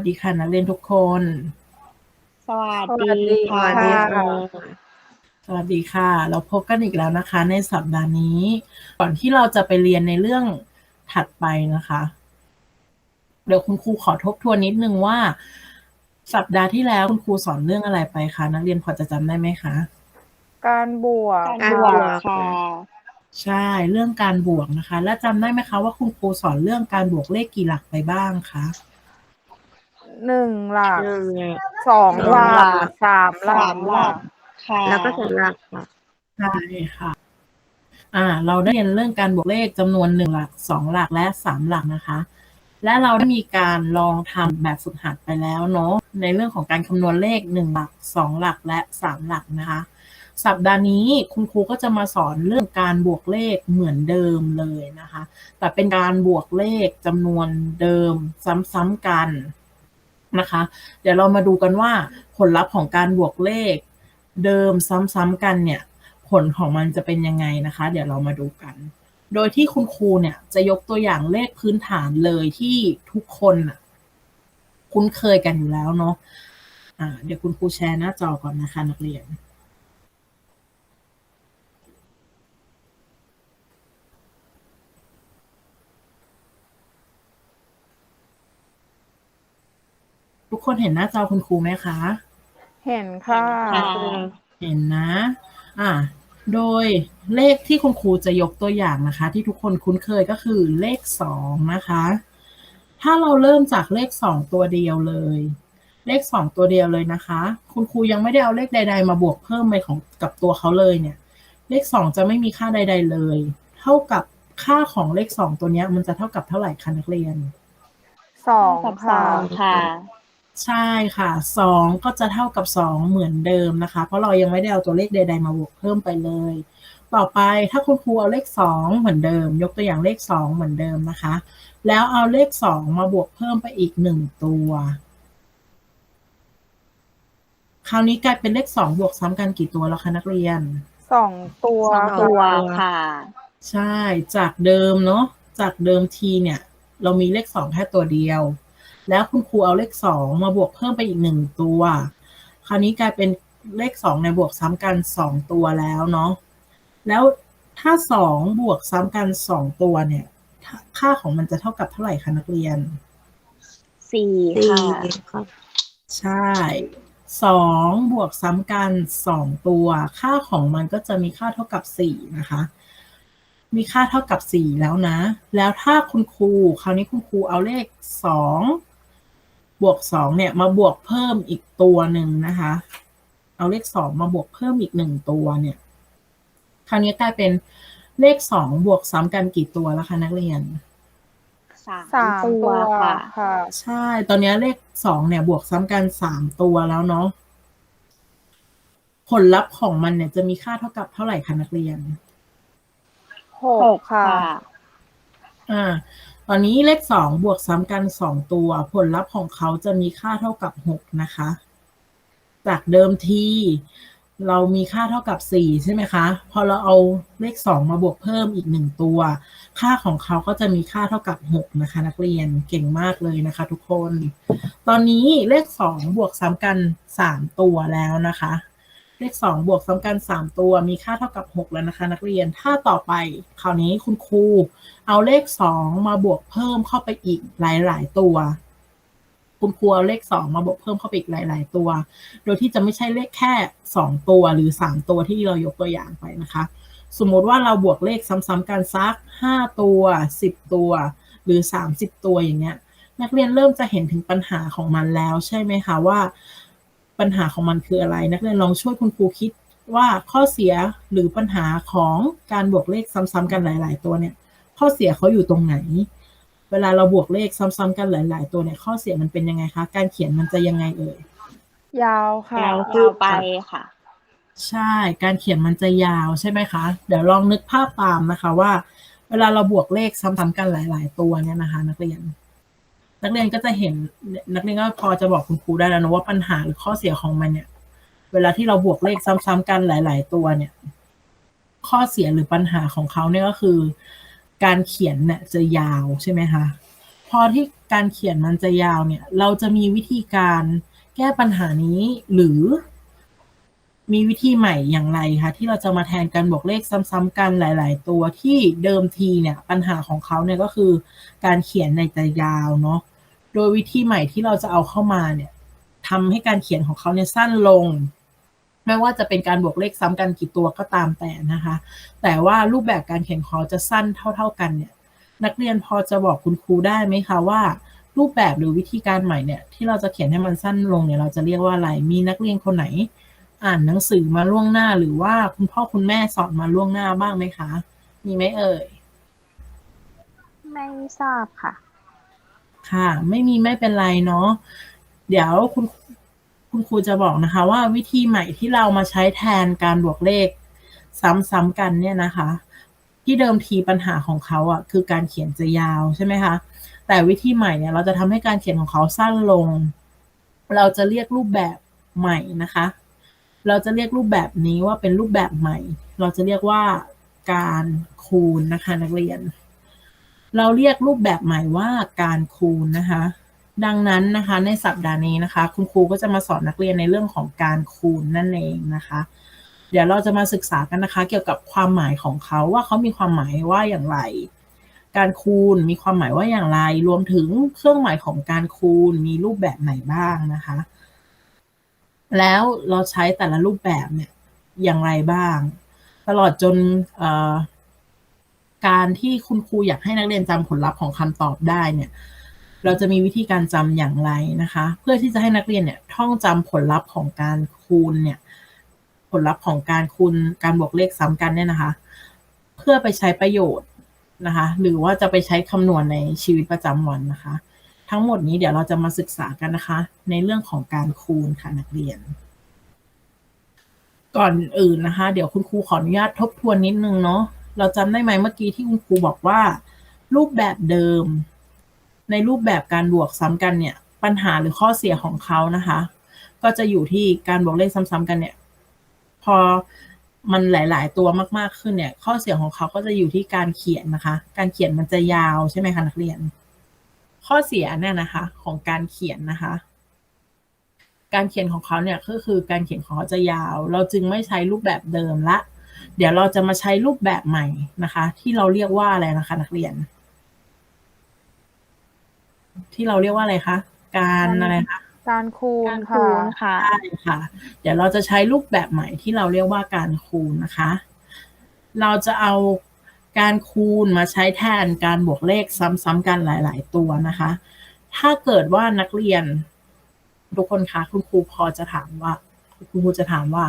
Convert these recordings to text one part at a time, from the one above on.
สดีค่ะนักเรียนทุกคน สวัสสวัสดีดีค่ะค่ะ สวัสดีค่ะ เราพบกันอีกแล้วนะคะ ในสัปดาห์นี้ ก่อนที่เราจะไปเรียนในเรื่องถัดไปนะคะ เดี๋ยวคุณครูขอทบทวนนิดนึงว่า สัปดาห์ที่แล้วคุณครูสอนเรื่องอะไรไปคะนักเรียนพอจะจำได้ไหมคะ การบวกการบวกค่ะใช่เรื่องการบวกนะคะ และจำได้ไหมคะว่าคุณครูสอนเรื่องการบวกเลขกี่หลักไปบ้างคะ หนึ่งหลักหนึ่ง สองหลัสองหลักกสามหลัสากมหลัก ค่ะแล้วก็สำหรับค่ะ ใช่ค่ะ อ่า เราได้เรียนเรื่องการบวกเลขจำนวนหนึ่งหลักสองหลักและสามหลักนะคะ และเราได้มีการลองทำแบบฝึกหัดไปแล้วเนาะในเรื่องของการคำนวณเลขหนึ่งหลักสองหลักและสามหลักนะคะ สัปดาห์นี้คุณครูก็จะมาสอนเรื่องการบวกเลขเหมือนเดิมเลยนะคะ แต่เป็นการบวกเลขจำนวนเดิมซ้ำๆกัน นะคะ เดี๋ยวเรามาดูกันว่าผลลัพธ์ของการบวกเลข เดิมซ้ำๆกันเนี่ย ผลของมันจะเป็นยังไงนะคะ เดี๋ยวเรามาดูกัน โดยที่คุณครูเนี่ยจะยกตัวอย่างเลขพื้นฐานเลยที่ทุกคนน่ะคุ้นเคยกันอยู่แล้วเนาะะเดี๋ยวคุณครูแชร์หน้าจอก่อนนะคะนักเรียน ทุกคนเห็นหน้าจอคุณครูไหมคะ เห็นค่ะค่ะ เห็นนะ อ่า โดยเลขที่คุณครูจะยกตัวอย่างนะคะ ที่ทุกคนคุ้นเคยก็คือเลขสองนะคะ ถ้าเราเริ่มจากเลขสองตัวเดียวเลย เลขสองตัวเดียวเลยนะคะ คุณครูยังไม่ได้เอาเลขใด ๆ มาบวกเพิ่มไปของกับตัวเขาเลยเนี่ย เลขสองจะไม่มีค่าใด ๆ เลย เท่ากับค่าของเลขสองตัวเนี้ยมันจะเท่ากับเท่าไหร่คะนักเรียนสองกับสค่ะองค่ะ ใช่ค่ะสองก็จะเท่ากับสองเหมือนเดิมนะคะ เพราะเรายังไม่ได้เอาตัวเลขใด ๆ มาบวกเพิ่มไปเลย ต่อไปถ้าคุณครูเอาเลขสองเหมือนเดิม ยกตัวอย่างเลขสองเหมือนเดิมนะคะ แล้วเอาเลขสองมาบวกเพิ่มไปอีกหนึ่งตัว คราวนี้กลายเป็นเลขสองบวกซ้ำกันกี่ตัวแล้วคะนักเรียน สองตัวสองตัวค่ะ ใช่จากเดิมเนาะจากเดิมทีเนี่ย เรามีเลขสองแค่ตัวเดียว แล้วคุณครูเอาเลขสองมาบวกเพิ่มไปอีกหนึ่งตัว คราวนี้กลายเป็นเลขสองในบวกซ้ำกันสองตัวแล้วเนาะแล้วถ้าสองบวกซ้ำกันสองตัวเนี่ย ค่าของมันจะเท่ากับเท่าไหร่คะนักเรียนสี่สี่ค่ะค่ะใช่สองบวกซ้ำกันสองตัว ค่าของมันก็จะมีค่าเท่ากับสี่นะคะ มีค่าเท่ากับสี่แล้วนะ แล้วถ้าคุณครู คราวนี้คุณครูเอาเลขสอง บวกสองเนี่ยมาบวกเพิ่มอีกตัวหนึ่งนะคะ เอาเลขสองมาบวกเพิ่มอีกหนึ่งตัวเนี่ย คราวนี้กลายเป็นเลขสองบวกซ้ำกันกี่ตัวแล้วคะนักเรียนสามสามตัตัววค่ะค่ะ ใช่ ตอนนี้เลขสองเนี่ย บวกซ้ำกันสามตัวแล้วเนาะผลลัพธ์ของมันเนี่ยจะมีค่าเท่ากับเท่าไหร่คะนักเรียนหหกกค่ะค่ะ อ่าต อนนี้เลขสองบวกซ้ำกันสองตัว ผลลัพธ์ของเขาจะมีค่าเท่ากับหกนะคะ จากเดิมทีเรามีค่าเท่ากับสี่ใช่ไหมคะ พอเราเอาเลขสองมาบวกเพิ่มอีกหนึ่งตัว ค่าของเขาก็จะมีค่าเท่ากับหกนะคะ นักเรียนเก่งมากเลยนะคะทุกคน ตอนนี้เลขสองบวกซ้ำกันสามตัวแล้วนะคะ เลขสองบวกซ้ำกันสามตัวมีค่าเท่ากับหกแล้วนะคะนักเรียนถ้าต่อไป คราวนี้คุณครู เอาเลขสองมาบวกเพิ่มเข้าไปอีกหลาย ๆ ตัว คุณครูเอาเลขสองมาบวกเพิ่มเข้าไปอีกหลาย ๆ ตัว โดยที่จะไม่ใช่เลขแค่สองตัวหรือสามตัวที่เรายกตัวอย่างไปนะคะ สมมติว่าเราบวกเลขซ้ำๆกันสักห้าตัวสิบตัว หรือสามสิบตัวอย่างเงี้ยนักเรียนเริ่มจะเห็นถึงปัญหาของมันแล้วใช่ไหมคะว่า ปัญหาของมันคืออะไร นักเรียนลองช่วยคุณครูคิดว่าข้อเสียหรือปัญหาของการบวกเลขซ้ำๆกันหลาย ๆ ตัวเนี่ย ข้อเสียเขาอยู่ตรงไหน เวลาเราบวกเลขซ้ำๆกันหลาย ๆ ตัวเนี่ย ข้อเสียมันเป็นยังไงคะ การเขียนมันจะยังไงเอ่ย ยาวค่ะยาวคือไปค่ะ ใช่ การเขียนมันจะยาวใช่ไหมคะ เดี๋ยวลองนึกภาพตามนะคะว่า เวลาเราบวกเลขซ้ำๆกันหลาย ๆ ตัวเนี่ยนะคะ นักเรียน นักเรียนก็จะเห็นนักเรียนก็พอจะบอกคุณครูได้แล้วนะว่าปัญหาหรือข้อเสียของมันเนี่ย เวลาที่เราบวกเลขซ้ำๆกันหลาย ๆ ตัวเนี่ย ข้อเสียหรือปัญหาของเขาเนี่ยก็คือ การเขียนเนี่ยจะยาวใช่ไหมคะพอที่การเขียนมันจะยาวเนี่ย เราจะมีวิธีการแก้ปัญหานี้หรือ มีวิธีใหม่อย่างไรคะที่เราจะมาแทนการบวกเลขซ้ำๆกันหลาย ๆ ตัวที่เดิมทีเนี่ย ปัญหาของเขาเนี่ยก็คือ การเขียนในจะยาวเนาะ โดยวิธีใหม่ที่เราจะเอาเข้ามาเนี่ยทำให้การเขียนของเขาเนี่ยสั้นลง ไม่ว่าจะเป็นการบวกเลขซ้ำกันกี่ตัวก็ตามแต่นะคะ แต่ว่ารูปแบบการเขียนของเขาจะสั้นเท่า ๆกันเนี่ย นักเรียนพอจะบอกคุณครูได้ไหมคะว่า รูปแบบหรือวิธีการใหม่เนี่ย ที่เราจะเขียนให้มันสั้นลงเนี่ยเราจะเรียกว่าอะไรมีนักเรียนคนไหน อ่านหนังสือมาล่วงหน้า หรือว่าคุณพ่อคุณแม่สอนมาล่วงหน้าบ้างไหมคะ มีไหมเอ่ย ไม่ทราบค่ะ ค่ะ ไม่มีไม่เป็นไรเนาะเดี๋ยวคุณคุณครูจะบอกนะคะ ว่าวิธีใหม่ที่เรามาใช้แทนการบวกเลข ซ้ำๆกันเนี่ยนะคะ ที่เดิมทีปัญหาของเขาอะคือการเขียนจะยาวใช่ไหมคะแต่วิธีใหม่เนี่ยเราจะทำให้การเขียนของเขาสั้นลง เราจะเรียกรูปแบบใหม่นะคะ เราจะเรียกรูปแบบนี้ว่าเป็นรูปแบบใหม่ เราจะเรียกว่าการคูณนะคะนักเรียน เราเรียกรูปแบบใหม่ว่าการคูณนะคะ ดังนั้นนะคะในสัปดาห์นี้นะคะ คุณครูก็จะมาสอนนักเรียนในเรื่องของการคูณนั่นเองนะคะ เดี๋ยวเราจะมาศึกษากันนะคะ เกี่ยวกับความหมายของเขาว่าเขามีความหมายว่าอย่างไร การคูณมีความหมายว่าอย่างไร รวมถึงเครื่องหมายของการคูณมีรูปแบบไหนบ้างนะคะ แล้วเราใช้แต่ละรูปแบบเนี่ยอย่างไรบ้าง ตลอดจนเอ่อ การที่คุณครูอยากให้นักเรียนจำผลลัพธ์ของคำตอบได้เนี่ย เราจะมีวิธีการจำอย่างไรนะคะ เพื่อที่จะให้นักเรียนเนี่ยท่องจำผลลัพธ์ของการคูณเนี่ย ผลลัพธ์ของการคูณการบวกเลขซ้ำกันเนี่ยนะคะ เพื่อไปใช้ประโยชน์นะคะ หรือว่าจะไปใช้คำนวณในชีวิตประจำวันนะคะ ทั้งหมดนี้เดี๋ยวเราจะมาศึกษากันนะคะ ในเรื่องของการคูณค่ะนักเรียนก่อนอื่นนะคะ เดี๋ยวคุณครูขออนุญาตทบทวนนิดนึงเนาะ เราจำได้ไหมเมื่อกี้ที่คุณครูบอกว่า รูปแบบเดิม ในรูปแบบการบวกซ้ำกันเนี่ย ปัญหาหรือข้อเสียของเขานะคะ ก็จะอยู่ที่การบวกเลขซ้ำๆกันเนี่ย พอมันหลาย ๆ ตัวมากๆขึ้นเนี่ย ข้อเสียของเขาก็จะอยู่ที่การเขียนนะคะ การเขียนมันจะยาวใช่ไหมคะนักเรียน ข้อเสียเนี่ยนะคะ ของการเขียนนะคะ การเขียนของเขาเนี่ยก็คือการเขียนของเขาจะยาว เราจึงไม่ใช้รูปแบบเดิมละ เดี๋ยวเราจะมาใช้รูปแบบใหม่นะคะ ที่เราเรียกว่าอะไรนะคะ นักเรียน ที่เราเรียกว่าอะไรคะการอะไรคะการคูณการค่ะคูณค่ะใช่ค่ะ เดี๋ยวเราจะใช้รูปแบบใหม่ที่เราเรียกว่าการคูณนะคะ เราจะเอาการคูณมาใช้แทนการบวกเลขซ้ำๆกันหลาย ๆ ตัวนะคะ ถ้าเกิดว่านักเรียน ทุกคนคะคุณครูพอจะถามว่า คุณครูจะถามว่า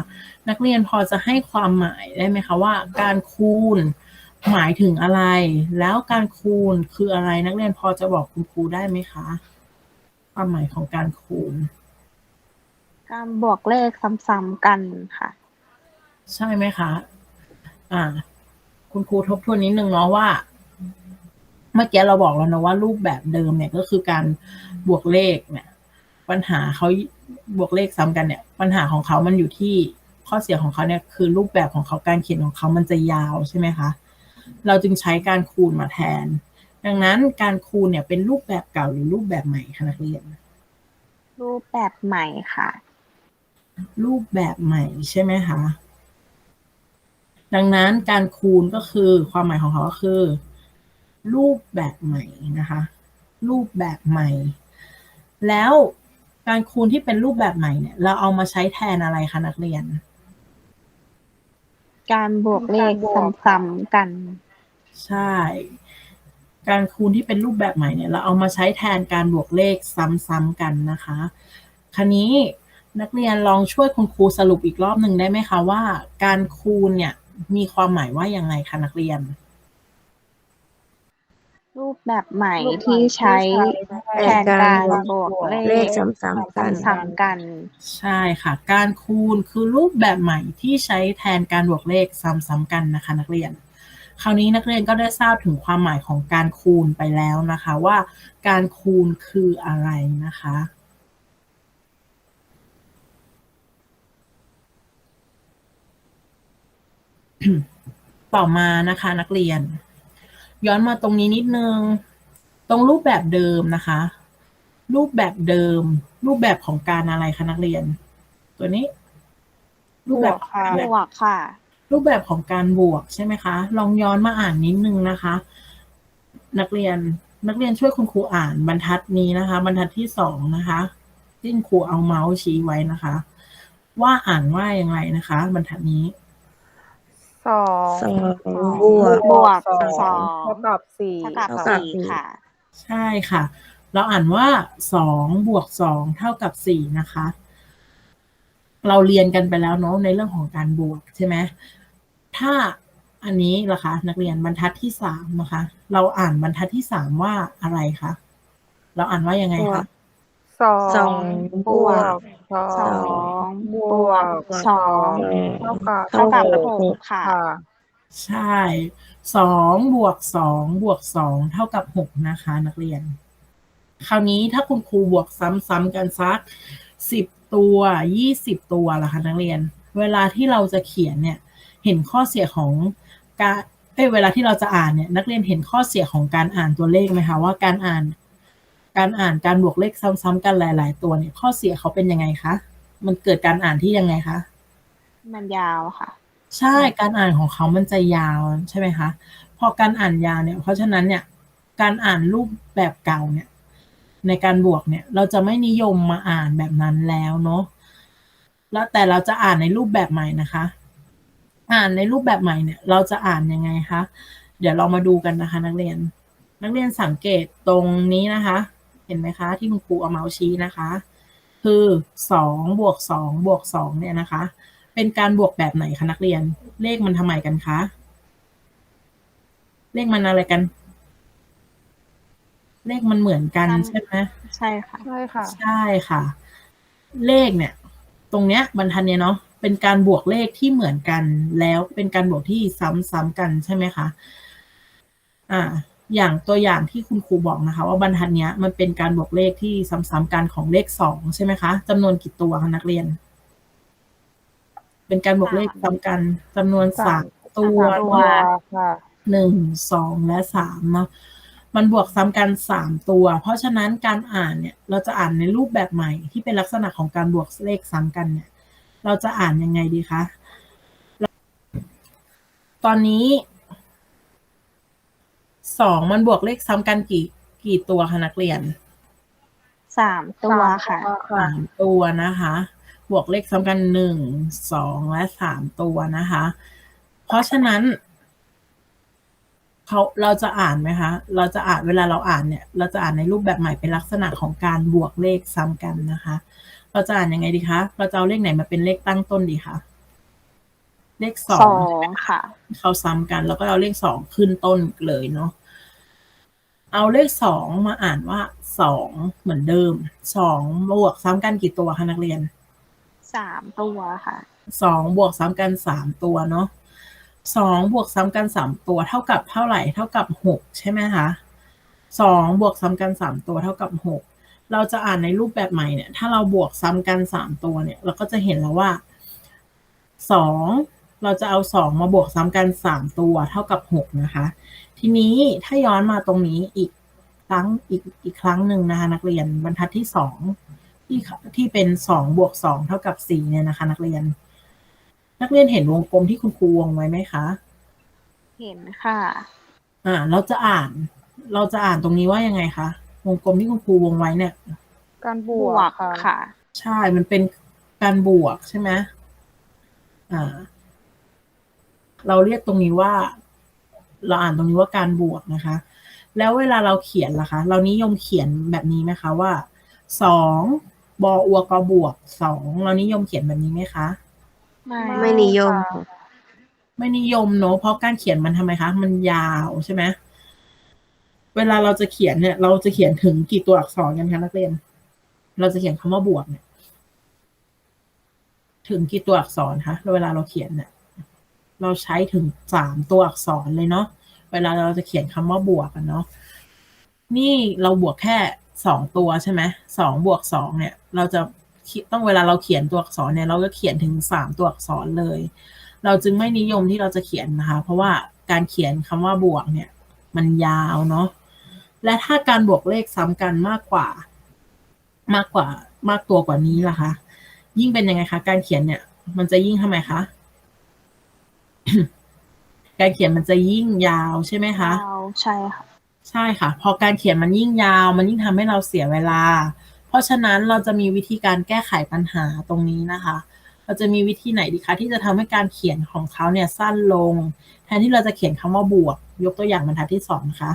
นักเรียนพอจะให้ความหมายได้ไหมคะว่า การคูณหมายถึงอะไร แล้วการคูณคืออะไรนักเรียนพอจะบอกคุณครูได้ไหมคะ ความหมายของการคูณ การบวกเลขซ้ำๆกันค่ะ ใช่ไหมคะอ่า คุณครูทบทวนนิดนึงเนาะว่าเมื่อกี้เราบอกแล้วนะว่ารูปแบบเดิมเนี่ยก็คือการบวกเลขเนี่ย ปัญหาเขา บวกเลขซ้ำกันเนี่ยปัญหาของเขามันอยู่ที่ข้อเสียของเขาเนี่ยคือรูปแบบของเขาการเขียนของเขามันจะยาวใช่ไหมคะเราจึงใช้การคูณมาแทน ดังนั้นการคูณเนี่ยเป็นรูปแบบเก่าหรือรูปแบบใหม่คะนักเรียนรูปแบบใหม่ค่ะ รูปแบบใหม่ใช่ไหมคะดังนั้นการคูณก็คือความหมายของเขาก็คือ รูปแบบใหม่นะคะ รูปแบบใหม่ แล้ว การคูณที่เป็นรูปแบบใหม่เนี่ย เราเอามาใช้แทนอะไรคะนักเรียน การบวกเลขซ้ำๆกัน ใช่ การคูณที่เป็นรูปแบบใหม่เนี่ย เราเอามาใช้แทนการบวกเลขซ้ำๆกันนะคะ คราวนี้นักเรียนลองช่วยคุณครูสรุปอีกรอบหนึ่งได้ไหมคะว่า การคูณเนี่ยมีความหมายว่ายังไงคะนักเรียน รูปแบบใหม่ที่ใช้แทนการบวกเลเลขขซ้ำๆกันซ้ำๆกัน ใช่ค่ะ การคูณคือรูปแบบใหม่ที่ใช้แทนการบวกเลขซ้ำๆกันนะคะ นักเรียน คราวนี้นักเรียนก็ได้ทราบถึงความหมายของการคูณไปแล้วนะคะ ว่าการคูณคืออะไรนะคะต่อมานะคะนักเรียน ย้อนมาตรงนี้นิดนึง ตรงรูปแบบเดิมนะคะ รูปแบบเดิม รูปแบบของการอะไรคะนักเรียน ตัวนี้ รูปแบบบวกค่ะบวกค่ะ รูปแบบของการบวกใช่ไหมคะ ลองย้อนมาอ่านนิดนึงนะคะ นักเรียนนักเรียนช่วยคุณครูอ่านบรรทัดนี้นะคะ บรรทัดที่สองนะคะที่คุณครูเอาเมาส์ชี้ไว้นะคะ ว่าอ่านว่าอย่างไรนะคะ บรรทัดนี้ สองสองบวก บวกสสอองงเท่ากับสี่เท่ากับเท่ากับสี่สี่ค่ะ ใช่ค่ะ เราอ่านว่าสองบวกสองเท่ากับสี่นะคะ เราเรียนกันไปแล้วเนาะในเรื่องของการบวกใช่ไหมถ้าอันนี้ล่ะคะนักเรียนบรรทัดที่สามนะคะ เราอ่านบรรทัดที่สามว่าอะไรคะเราอ่านว่ายังไงบวคะก สองบวกสองบวกสองเท่ากับเท่ากับหกค่ะ ใช่สองบวกสองบวกสองเท่ากับหกนะคะ นักเรียน คราวนี้ถ้าคุณครูบวกซ้ำๆกันสักสิบตัวยี่สิบตัวล่ะคะนักเรียน เวลาที่เราจะเขียนเนี่ย เห็นข้อเสียของการเอ้เวลาที่เราจะอ่านเนี่ย นักเรียนเห็นข้อเสียของการอ่านตัวเลขไหมคะว่าการอ่าน การอ่านการบวกเลขซ้ำๆกันหลาย ๆ ตัวเนี่ย ข้อเสียเขาเป็นยังไงคะ มันเกิดการอ่านที่ยังไงคะ มันยาวค่ะ ใช่การอ่านของเขามันจะยาวใช่ไหมคะพอการอ่านยาวเนี่ย เพราะฉะนั้นเนี่ยการอ่านรูปแบบเก่าเนี่ย ในการบวกเนี่ยเราจะไม่นิยมมาอ่านแบบนั้นแล้วเนาะแล้วแต่เราจะอ่านในรูปแบบใหม่นะคะ อ่านในรูปแบบใหม่เนี่ย เราจะอ่านยังไงคะเดี๋ยวเรามาดูกันนะคะ นักเรียน นักเรียนสังเกตตรงนี้นะคะเห็นไหมคะ ที่คุณครูเอาเมาส์ชี้นะคะ คือสองบวกสองบวกสองเนี่ยนะคะ เป็นการบวกแบบไหนคะนักเรียน เลขมันทำไมกันคะเลขมันอะไรกัน เลขมันเหมือนกันกันใช่ไหมใช่ค่ะใช่ค่ะ ใช่ค่ะ เลขเนี่ย ตรงเนี้ยบรรทัดเนี้ยเนาะเป็นการบวกเลขที่เหมือนกัน แล้วเป็นการบวกที่ซ้ำๆกันใช่ไหมคะ อ่า อย่างตัวอย่างที่คุณครูบอกนะคะ ว่าบรรทัดเนี้ยมันเป็นการบวกเลขที่ซ้ำๆกันของเลขสองใช่ไหมคะจำนวนกี่ตัวคะนักเรียน เป็นการบวกเลขซ้ำกันจำนวนสามตัวสามตัวเนาะค่ะหนึ่งสองและสามเนาะมันบวกซ้ำกันสามตัว เพราะฉะนั้นการอ่านเนี่ย เราจะอ่านในรูปแบบใหม่ที่เป็นลักษณะของการบวกเลขซ้ำกันเนี่ย เราจะอ่านยังไงดีคะตอนนี้ สองมันบวกเลขซ้ำกันกี่กี่ตัวคะนักเรียนสามตัวค่ะค่ะ สามตัวนะคะ บวกเลขซ้ำกันหนึ่งสองและสามตัวนะคะ เพราะฉะนั้นเขาเราจะอ่านไหมคะ เราจะอ่านเวลาเราอ่านเนี่ย เราจะอ่านในรูปแบบใหม่เป็นลักษณะของการบวกเลขซ้ำกันนะคะ เราจะอ่านยังไงดีคะ เราจะเอาเลขไหนมาเป็นเลขตั้งต้นดีคะเลขสอสงองค่ะ เขาซ้ำกัน แล้วก็เอาเลขสองขึ้นต้นเลยเนาะ เอาเลขสองมาอ่านว่าสองเหมือนเดิมสองบวกซ้ำกันกี่ตัวคะนักเรียนสามตัวค่ะสองบวกซ้ำกันสามตัวเนาะสองบวกซ้ำกันสามตัว เท่ากับเท่าไหร่เท่ากับหกใช่ไหมคะสองบวกซ้ำกันสามตัวเท่ากับหกเราจะอ่านในรูปแบบใหม่เนี่ย ถ้าเราบวกซ้ำกันสามตัวเนี่ย เราก็จะเห็นแล้วว่าสองเราจะเอาสองมาบวกซ้ำกันสามตัวเท่ากับหกนะคะ ทีนี้ถ้าย้อนมาตรงนี้อีกครั้งอีกอีกครั้งหนึ่งนะคะนักเรียนบรรทัดที่สองที่ที่เป็นสองบวกสองเท่ากับสี่เนี่ยนะคะ นักเรียน นักเรียนเห็นวงกลมที่คุณครูวงไว้ไหมคะ เห็นค่ะ อ่า เราจะอ่าน เราจะอ่านตรงนี้ว่ายังไงคะวงกลมที่คุณครูวงไว้เนี่ย การบบววกกค่ะค่ะ ใช่มันเป็นการบวกใช่ไหมอ่า เราเรียกตรงนี้ว่า เราอ่านตรงนี้ว่าการบวกนะคะ แล้วเวลาเราเขียนล่ะคะ เรานิยมเขียนแบบนี้ไหมคะว่าสองบออัวกอบวกสองเรานิยมเขียนแบบนี้ไหมคะไม่ไม่นิยม ไม่นิยมเนอะเพราะการเขียนมันทำไมคะ มันยาวใช่ไหมเวลาเราจะเขียนเนี่ย เราจะเขียนถึงกี่ตัวอักษรกันคะนักเรียน เราจะเขียนคำว่าบวกเนี่ย ถึงกี่ตัวอักษรคะเวลาเราเขียนเนี่ย เราใช้ถึงสามตัวอักษรเลยเนาะเวลาเราจะเขียนคำว่าบวกกันเนาะนี่เราบวกแค่สองตัวใช่ไหมสองบวกสองเนี่ย เราจะต้องเวลาเราเขียนตัวอักษรเนี่ย เราก็เขียนถึงสามตัวอักษรเลย เราจึงไม่นิยมที่เราจะเขียนนะคะ เพราะว่าการเขียนคำว่าบวกเนี่ย มันยาวเนาะและถ้าการบวกเลขซ้ำกันมากกว่า มากกว่ามากตัวกว่านี้ล่ะคะ ยิ่งเป็นยังไงคะ การเขียนเนี่ย มันจะยิ่งทำไมคะ การเขียนมันจะยิ่งยาวใช่ไหมคะเอาใช่ค่ะ ใช่ค่ะ พอการเขียนมันยิ่งยาว มันยิ่งทำให้เราเสียเวลา เพราะฉะนั้นเราจะมีวิธีการแก้ไขปัญหาตรงนี้นะคะ เราจะมีวิธีไหนดีคะที่จะทำให้การเขียนของเขาเนี่ยสั้นลง แทนที่เราจะเขียนคำว่าบวก ยกตัวอย่างบรรทัดที่สองนะคะ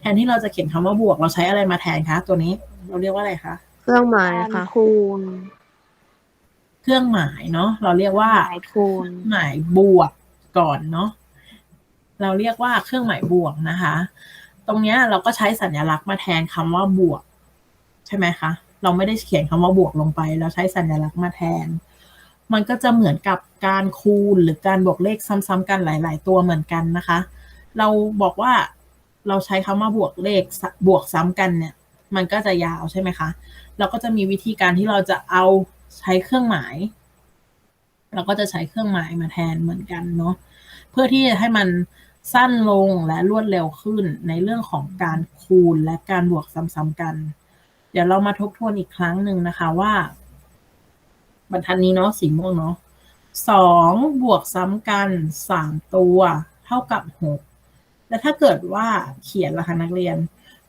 แทนที่เราจะเขียนคำว่าบวก เราใช้อะไรมาแทนคะ ตัวนี้เราเรียกว่าอะไรคะ เครื่องหมายการค่ะ คูณเครื่องหมายเนาะเราเรียกว่า หมายคูณหมายบวก ก่อนเนาะเราเรียกว่าเครื่องหมายบวกนะคะ ตรงเนี้ยเราก็ใช้สัญลักษณ์มาแทนคำว่าบวก ใช่ไหมคะ เราไม่ได้เขียนคำว่าบวกลงไป เราใช้สัญลักษณ์มาแทน มันก็จะเหมือนกับการคูณหรือการบวกเลขซ้ำๆกันหลาย ๆ ตัวเหมือนกันนะคะ เราบอกว่าเราใช้คำว่าบวกเลขบวกซ้ำกันเนี่ย มันก็จะยาวใช่ไหมคะ เราก็จะมีวิธีการที่เราจะเอาใช้เครื่องหมาย เราก็จะใช้เครื่องหมายมาแทนเหมือนกันเนาะเพื่อที่จะให้มันสั้นลงและรวดเร็วขึ้นในเรื่องของการคูณและการบวกซ้ำๆกัน เดี๋ยวเรามาทบทวนอีกครั้งหนึ่งนะคะว่าบรรทัดนี้เนาะสีม่วงเนาะสองบวกซ้ำกันสามตัวเท่ากับหกและถ้าเกิดว่าเขียนล่ะคะนักเรียน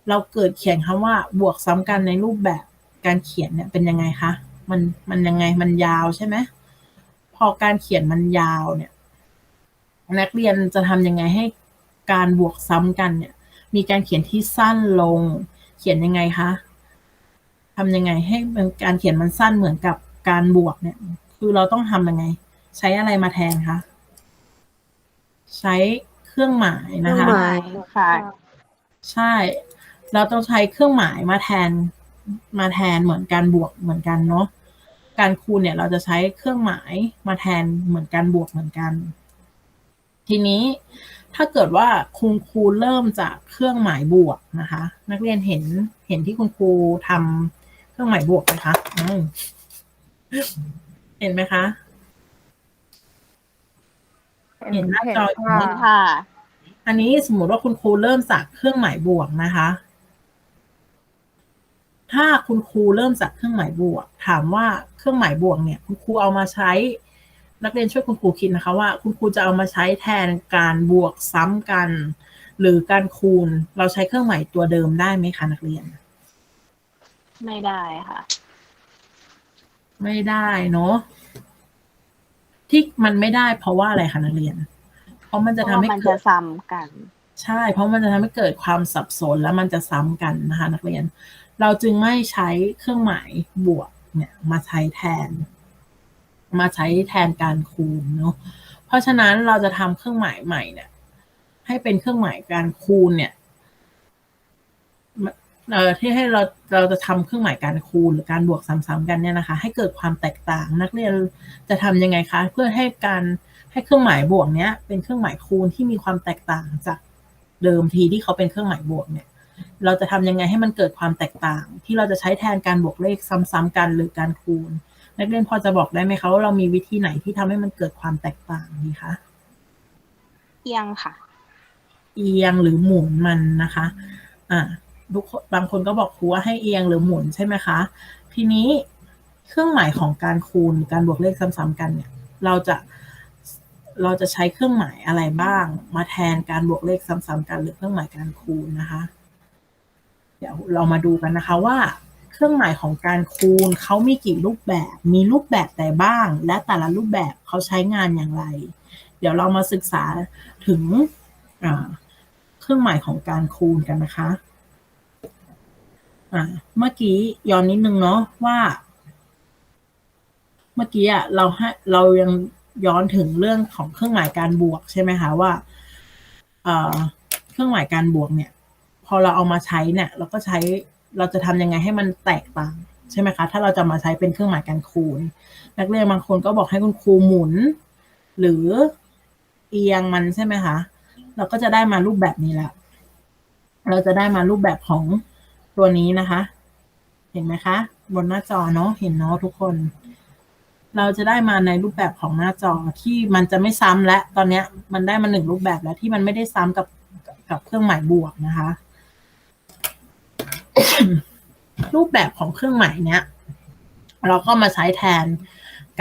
เราเกิดเขียนคำว่าบวกซ้ำกันในรูปแบบการเขียนเนี่ยเป็นยังไงคะ มันมันยังไงมันยาวใช่ไหม อการเขียนมันยาวเนี่ย นักเรียนจะทำยังไงให้การบวกซ้ำกันเนี่ย มีการเขียนที่สั้นลง เขียนยังไงคะทำยังไงให้มันการเขียนมันสั้นเหมือนกับการบวกเนี่ย คือเราต้องทำยังไง ใช้อะไรมาแทนคะใช้เครื่องหมายนะคะเครื่องหมายค่ะใช่ เราต้องใช้เครื่องหมายมาแทนมาแทนเหมือนการบวกเหมือนกันเนาะ การคูณเนี่ยเราจะใช้เครื่องหมายมาแทนเหมือนการบวกเหมือนกัน ทีนี้ถ้าเกิดว่าคุณครูเริ่มจากเครื่องหมายบวกนะคะ นักเรียนเห็นเห็นที่คุณครูทำเครื่องหมายบวกไหมคะอืมเห็นไหมคะ เห็นหน้าจออยู่ค่ะไหมค่ะ อันนี้สมมติว่าคุณครูเริ่มจากเครื่องหมายบวกนะคะ ถ้าคุณครูเริ่มจากเครื่องหมายบวก ถามว่าเครื่องหมายบวกเนี่ย คุณครูเอามาใช้ นักเรียนช่วยคุณครูคิดนะคะว่า คุณครูจะเอามาใช้แทนการบวกซ้ำกัน หรือการคูณ เราใช้เครื่องหมายตัวเดิมได้ไหมคะนักเรียน ไม่ได้ค่ะ ไม่ได้เนาะที่มันไม่ได้เพราะว่าอะไรคะนักเรียน เพราะมันจะเพทำราะว่าให้มันเกิจะดซ้ำกัน ใช่ เพราะมันจะทำให้เกิดความสับสนแล้วมันจะซ้ำกันนะคะ นักเรียน เราจึงไม่ใช้เครื่องหมายบวกเนี่ยมาใช้แทน มาใช้แทนการคูณเนาะเพราะฉะนั้นเราจะทำเครื่องหมายใหม่เนี่ย ให้เป็นเครื่องหมายการคูณเนี่ยเอ่อที่ให้เราเราจะทำเครื่องหมายการคูณหรือการบวกซ้ำๆกันเนี่ยนะคะ ให้เกิดความแตกต่างนักเรียนจะทำยังไงคะ เพื่อให้การให้เครื่องหมายบวกเนี้ยเป็นเครื่องหมายคูณที่มีความแตกต่างจากเดิมทีที่เขาเป็นเครื่องหมายบวกเนี่ย เราจะทำยังไงให้มันเกิดความแตกต่าง ที่เราจะใช้แทนการบวกเลขซ้ำๆกันหรือการคูณ นักเรียนพอจะบอกได้ไหมคะว่าเรามีวิธีไหนที่ทำให้มันเกิดความแตกต่างดีคะเอียงค่ะ เอียงหรือหมุนมันนะคะ อ่าทุกคนบางคนก็บอกครูว่าให้เอียงหรือหมุนใช่ไหมคะ ทีนี้เครื่องหมายของการคูณการบวกเลขซ้ำๆกันเนี่ย เราจะเราจะใช้เครื่องหมายอะไรบ้าง มาแทนการบวกเลขซ้ำๆกันหรือเครื่องหมายการคูณนะคะ เดี๋ยวเรามาดูกันนะคะว่า เครื่องหมายของการคูณเขามีกี่รูปแบบ มีรูปแบบใดบ้าง และแต่ละรูปแบบเขาใช้งานอย่างไร เดี๋ยวเรามาศึกษาถึงเครื่องหมายของการคูณกันนะคะอ่าเมื่อกี้ย้อนนิดนึงเนาะว่า เมื่อกี้อะเราให้เรายังย้อนถึงเรื่องของเครื่องหมายการบวกใช่ไหมคะว่า เอ่อ เครื่องหมายการบวกเนี่ย อเราเอามาใช้เนี่ยเราก็ใช้เราจะทำยังไงให้มันแตกต่างใช่ไหมคะ ถ้าเราจะมาใช้เป็นเครื่องหมายการคูณ นักเรียนบางคนก็บอกให้คุณครูหมุน หรือเอียงมันใช่ไหมคะ เราก็จะได้มารูปแบบนี้แล้วเราจะได้มารูปแบบของตัวนี้นะคะ เห็นไหมคะ บนหน้าจอเนาะ เห็นเนาะทุกคน เราจะได้มาในรูปแบบของหน้าจอที่มันจะไม่ซ้ำและ ตอนเนี้ยมันได้มาหนึ่งรูปแบบแล้วที่มันไม่ได้ซ้ำกับกับเครื่องหมายบวกนะคะ รูปแบบของเครื่องหมายเนี้ย เราก็มาใช้แทน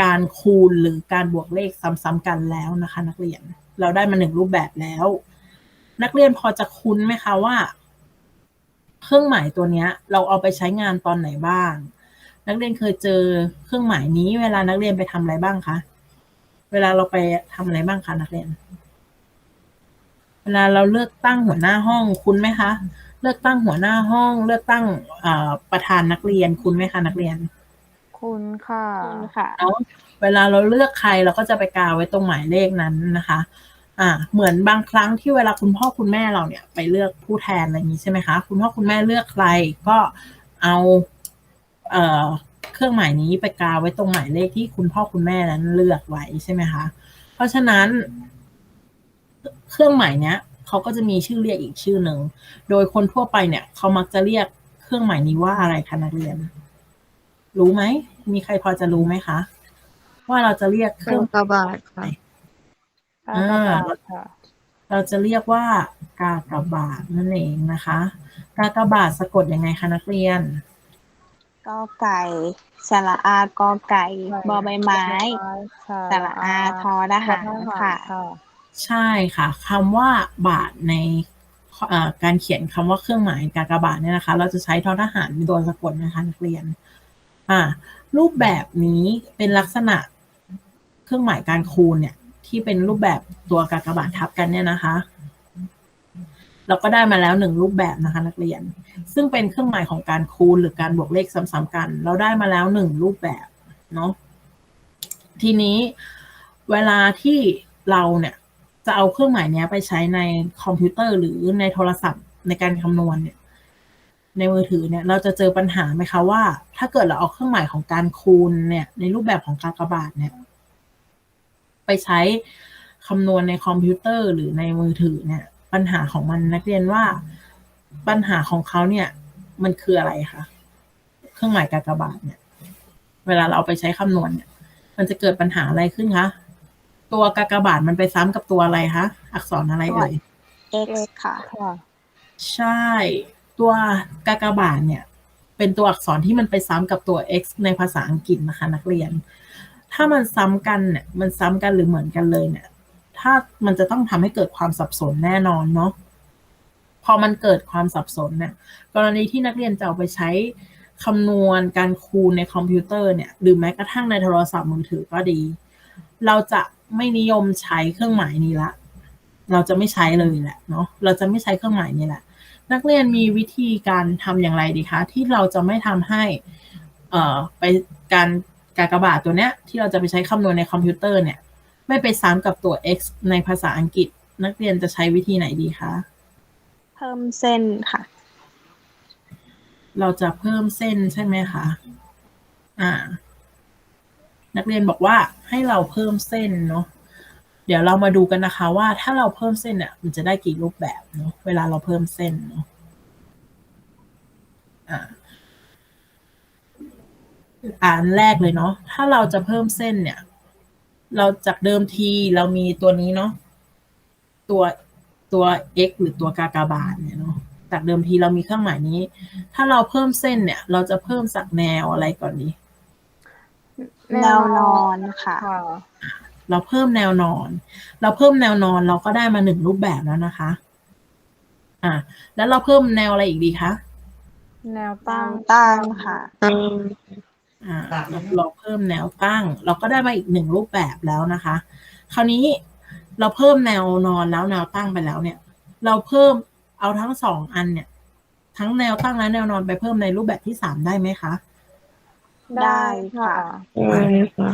การคูณหรือการบวกเลขซ้ำๆกันแล้วนะคะ นักเรียนเราได้มาหนึ่งรูปแบบแล้ว นักเรียนพอจะคุ้นไหมคะว่า เครื่องหมายตัวเนี้ย เราเอาไปใช้งานตอนไหนบ้าง นักเรียนเคยเจอเครื่องหมายนี้ เวลานักเรียนไปทำอะไรบ้างคะเวลาเราไปทำอะไรบ้างคะนักเรียน เวลาเราเลือกตั้งหัวหน้าห้องคุ้นไหมคะ เลือกตั้งหัวหน้าห้อง เลือกตั้งเอ่อประธานนักเรียนคุ้นไหมคะนักเรียน คุณค่ะคุณค่ะเนาะเวลาเราเลือกใครเราก็จะไปกาไว้ตรงหมายเลขนั้นนะคะ อ่า เหมือนบางครั้งที่เวลาคุณพ่อคุณแม่เราเนี่ย ไปเลือกผู้แทนอะไรอย่างนี้ใช่ไหมคะคุณพ่อคุณแม่เลือกใครก็เอาเอ่อเครื่องหมายนี้ไปกาไว้ตรงหมายเลขที่คุณพ่อคุณแม่นั้นเลือกไว้ใช่ไหมคะ เพราะฉะนั้น เครื่องหมายเนี้ย เขาก็จะมีชื่อเรียกอีกชื่อหนึ่ง โดยคนทั่วไปเนี่ย เขามักจะเรียกเครื่องหมายนี้ว่าอะไรคะนักเรียน รู้ไหม มีใครพอจะรู้ไหมคะ ว่าเราจะเรียกเคเครื่รื่อองงกระบาดค่ะกากบาทค่ะเราจะเรียกว่ากากบาทนั่นเองนะคะ กากบาทสะกดยังไงคะนักเรียนกอไก่สระอากอไก่บอใบไม้ค่ะสระอาทอทหารค่ะค่ะ ใช่ค่ะคำว่าบาทในเอ่อการเขียนคำว่าเครื่องหมายกากบาทเนี่ยนะคะ เราจะใช้ทอทหารเป็นตัวสะกดนะคะนักเรียนอ่ารูปแบบนี้เป็นลักษณะเครื่องหมายการคูณเนี่ยที่เป็นรูปแบบตัวกากบาททับกันเนี่ยนะคะ เราก็ได้มาแล้วหนึ่งรูปแบบนะคะนักเรียน ซึ่งเป็นเครื่องหมายของการคูณหรือการบวกเลขซ้ำๆกัน เราได้มาแล้วหนึ่งรูปแบบเนาะทีนี้เวลาที่เราเนี่ย จะเอาเครื่องหมายเนี้ยไปใช้ในคอมพิวเตอร์หรือในโทรศัพท์ในการคำนวณเนี่ย ในมือถือเนี่ย เราจะเจอปัญหาไหมคะว่า ถ้าเกิดเราเอาเครื่องหมายของการคูณเนี่ย ในรูปแบบของกากบาทเนี่ย ไปใช้คำนวณในคอมพิวเตอร์หรือในมือถือเนี่ย ปัญหาของมันนักเรียนว่าปัญหาของเขาเนี่ย มันคืออะไรคะเครื่องหมายกากบาทเนี่ย เวลาเราเอาไปใช้คำนวณเนี่ย มันจะเกิดปัญหาอะไรขึ้นคะ ตัวกากบาทมันไปซ้ำกับตัวอะไรคะ อักษรอะไรเอ่ย x ค่ะ ค่ะใช่ ตัวกากบาทเนี่ย เป็นตัวอักษรที่มันไปซ้ำกับตัว x ในภาษาอังกฤษนะคะ นักเรียน ถ้ามันซ้ำกันเนี่ย มันซ้ำกันหรือเหมือนกันเลยเนี่ย ถ้ามันจะต้องทำให้เกิดความสับสนแน่นอนเนาะ พอมันเกิดความสับสนเนี่ย กรณีที่นักเรียนจะเอาไปใช้คำนวณการคูณในคอมพิวเตอร์เนี่ย หรือแม้กระทั่งในโทรศัพท์มือถือก็ดี เราจะ ไม่นิยมใช้เครื่องหมายนี้ละ เราจะไม่ใช้เลยแหละเนาะเราจะไม่ใช้เครื่องหมายนี้แหละ นักเรียนมีวิธีการทำอย่างไรดีคะที่เราจะไม่ทำให้เอ่อไปการกากบาทตัวเนี้ยที่เราจะไปใช้คำนวณในคอมพิวเตอร์เนี่ย ไม่ไปซ้ำกับตัว x ในภาษาอังกฤษ นักเรียนจะใช้วิธีไหนดีคะเพิ่มเส้นค่ะ เราจะเพิ่มเส้นใช่ไหมคะอ่า นักเรียนบอกว่าให้เราเพิ่มเส้นเนาะเดี๋ยวเรามาดูกันนะคะว่าถ้าเราเพิ่มเส้นเนี่ยมันจะได้กี่รูปแบบเนาะเวลาเราเพิ่มเส้นเนาะอ่าอ่านแรกเลยเนาะถ้าเราจะเพิ่มเส้นเนี่ย เราจากเดิมทีเรามีตัวนี้เนาะตัวตัว x หรือตัวกากบาทเนี่ยเนาะจากเดิมทีเรามีเครื่องหมายนี้ ถ้าเราเพิ่มเส้นเนี่ย เราจะเพิ่มจากแนวอะไรก่อนดี แนวนอนค่ะค่ะ เราเพิ่มแนวนอน เราเพิ่มแนวนอนเราก็ได้มาหนึ่งรูปแบบแล้วนะคะ อ่า แล้วเราเพิ่มแนวอะไรอีกดีคะแนวตั้งตั้งค่ะตั้งอ่าเราเราเพิ่มแนวตั้ง เราก็ได้มาอีกหนึ่งรูปแบบแล้วนะคะ คราวนี้เราเพิ่มแนวนอนแล้วแนวตั้งไปแล้วเนี่ย เราเพิ่มเอาทั้งสองอันเนี่ย ทั้งแนวตั้งและแนวนอนไปเพิ่มในรูปแบบที่สามได้ไหมคะ ได้ค่ะได้ค่ะ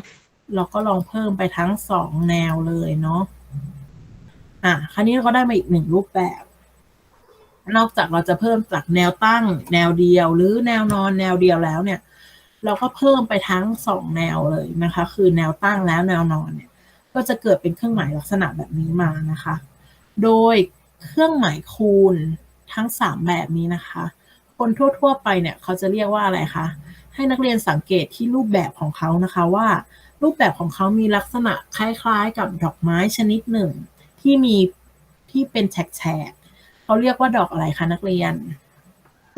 เราก็ลองเพิ่มไปทั้งสองแนวเลยเนาะอะคราวนี้เราก็ได้มาอีกหนึ่งรูปแบบ นอกจากเราจะเพิ่มจากแนวตั้ง แนวเดียว หรือแนวนอนแนวเดียวแล้วเนี่ย เราก็เพิ่มไปทั้งสองแนวเลยนะคะ คือแนวตั้งแล้วแนวนอนเนี่ย ก็จะเกิดเป็นเครื่องหมายลักษณะแบบนี้มานะคะ โดยเครื่องหมายคูณทั้งสามแบบนี้นะคะ คนทั่ว ๆ ไปเนี่ย เขาจะเรียกว่าอะไรคะ ให้นักเรียนสังเกตที่รูปแบบของเขานะคะว่า รูปแบบของเขามีลักษณะคล้ายๆ กับดอกไม้ชนิดหนึ่ง ที่มีที่เป็นแฉกๆเขาเรียกว่าดอกอะไรคะนักเรียน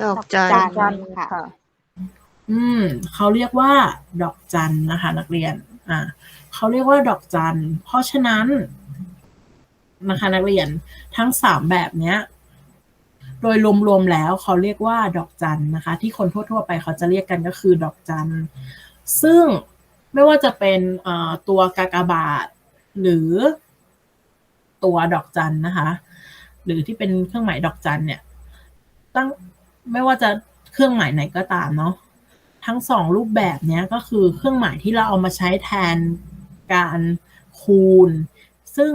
ดอกจันจันจันค่ะค่ะ อืมเขาเรียกว่า ดอกจันนะคะ นักเรียน อ่าเขาเรียกว่าดอกจันเพราะฉะนั้นนะคะ นักเรียนทั้งสามแบบเนี้ย โดยรวมๆแล้วเขาเรียกว่าดอกจันนะคะ ที่คนทั่วๆไปเขาจะเรียกกันก็คือดอกจัน ซึ่งไม่ว่าจะเป็นตัวกากบาท หรือตัวดอกจันนะคะ หรือที่เป็นเครื่องหมายดอกจันเนี่ยตั้งไม่ว่าจะเครื่องหมายไหนก็ตามเนาะทั้งสองรูปแบบเนี้ยก็คือเครื่องหมายที่เราเอามาใช้แทนการคูณ ซึ่ง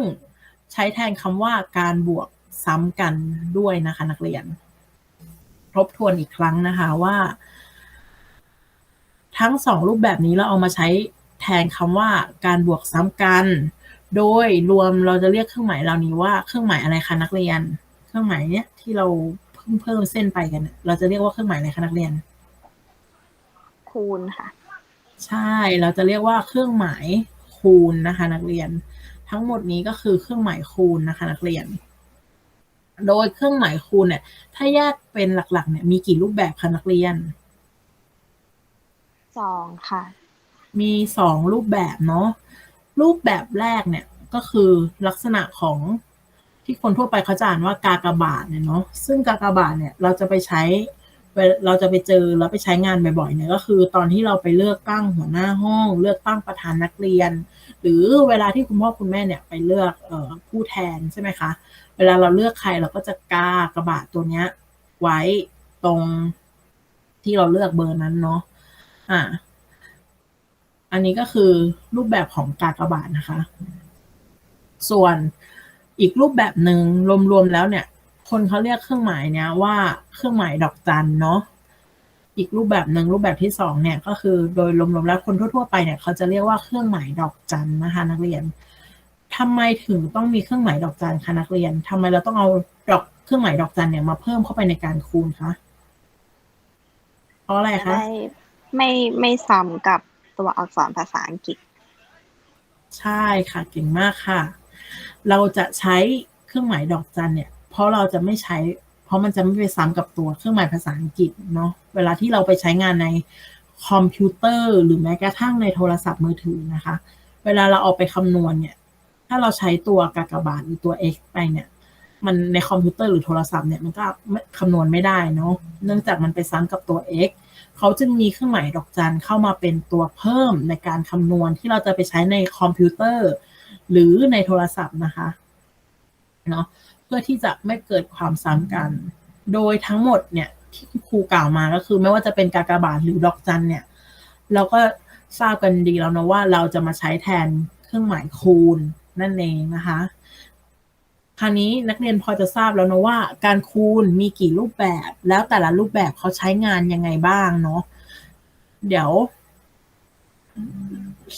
ใช้แทนคำว่าการบวก ซ้ำกันด้วยนะคะ นักเรียน ทบทวนอีกครั้งนะคะว่า ทั้งสองรูปแบบนี้เราเอามาใช้แทนคำว่าการบวกซ้ำกัน โดยรวมเราจะเรียกเครื่องหมายเหล่านี้ว่าเครื่องหมายอะไรคะนักเรียน เครื่องหมายเนี้ยที่เราเพิ่งเพิ่มเส้นไปกันเนี่ยเราจะเรียกว่าเครื่องหมายอะไรคะนักเรียน คูณค่ะ ใช่เราจะเรียกว่าเครื่องหมายคูณนะคะ นักเรียน ทั้งหมดนี้ก็คือเครื่องหมายคูณนะคะ นักเรียน โดยเครื่องหมายคูณเนี่ย ถ้าแยกเป็นหลักๆ เนี่ย มีกี่รูปแบบคะนักเรียน สองค่ะ มีสองรูปแบบเนาะรูปแบบแรกเนี่ยก็คือลักษณะของที่คนทั่วไปเขาจะอ่านว่ากากบาทเนี่ยเนาะซึ่งกากบาทเนี่ยเราจะไปใช้เวลเราจะไปเจอแล้วไปใช้งานบ่อยๆเนี่ยก็คือ ตอนที่เราไปเลือกตั้งหัวหน้าห้อง เลือกตั้งประธานนักเรียน หรือเวลาที่คุณพ่อคุณแม่เนี่ยไปเลือกเอ่อผู้แทนใช่ไหมคะ เวลาเราเลือกใครเราก็จะกากระบาดตัวเนี้ย ไว้ตรงที่เราเลือกเบอร์นั้นเนาะอ่า อันนี้ก็คือรูปแบบของกากระบาทนะคะ ส่วนอีกรูปแบบหนึ่งรวมๆแล้วเนี่ย คนเขาเรียกเครื่องหมายเนี้ยว่าเครื่องหมายดอกจันเนาะอีกรูปแบบหนึ่งรูปแบบที่สองเนี่ยก็คือโดยรวมๆแล้วคนทั่วๆไปเนี่ยเขาจะเรียกว่าเครื่องหมายดอกจันนะคะ นักเรียน ทำไมถึงต้องมีเครื่องหมายดอกจันคะนักเรียนทำไมเราต้องเอาดอกเครื่องหมายดอกจันเนี่ยมาเพิ่มเข้าไปในการคูณคะเพราะอะไรจะคะได้ไม่ไม่ซ้ำกับตัวอักษรภาษาอังกฤษ ใช่ค่ะเก่งมากค่ะ เราจะใช้เครื่องหมายดอกจันเนี่ย เพราะเราจะไม่ใช้ เพราะมันจะไม่ไปซ้ำกับตัวเครื่องหมายภาษาอังกฤษเนาะเวลาที่เราไปใช้งานในคอมพิวเตอร์ หรือแม้กระทั่งในโทรศัพท์มือถือนะคะ เวลาเราเอาไปคำนวณเนี่ย ถ้าเราใช้ตัวกากบาทหรือตัว x ไปเนี่ย มันในคอมพิวเตอร์หรือโทรศัพท์เนี่ยมันก็คำนวณไม่ได้เนาะเนื่องจากมันไปซ้ำกับตัว x เขาจึงมีเครื่องหมายดอกจันเข้ามาเป็นตัวเพิ่มในการคำนวณที่เราจะไปใช้ในคอมพิวเตอร์ หรือในโทรศัพท์นะคะเนาะเพื่อที่จะไม่เกิดความซ้ำกัน โดยทั้งหมดเนี่ยที่ครูกล่าวมาก็คือ ไม่ว่าจะเป็นกากบาทหรือดอกจันเนี่ย เราก็ทราบกันดีแล้วนะว่าเราจะมาใช้แทนเครื่องหมายคูณ นั่นเองนะคะ คราวนี้นักเรียนพอจะทราบแล้วนะว่า การคูณมีกี่รูปแบบ แล้วแต่ละรูปแบบเขาใช้งานยังไงบ้างเนาะเดี๋ยว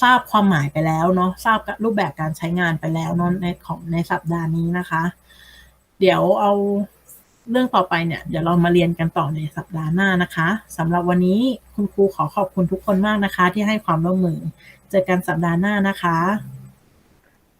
ทราบความหมายไปแล้วเนาะทราบรูปแบบการใช้งานไปแล้วเนาะในของในสัปดาห์นี้นะคะ เดี๋ยวเอาเรื่องต่อไปเนี่ยเดี๋ยวเรามาเรียนกันต่อในสัปดาห์หน้านะคะสำหรับวันนี้คุณครูขอขอบคุณทุกคนมากนะคะ ที่ให้ความร่วมมือ เจอกันสัปดาห์หน้านะคะ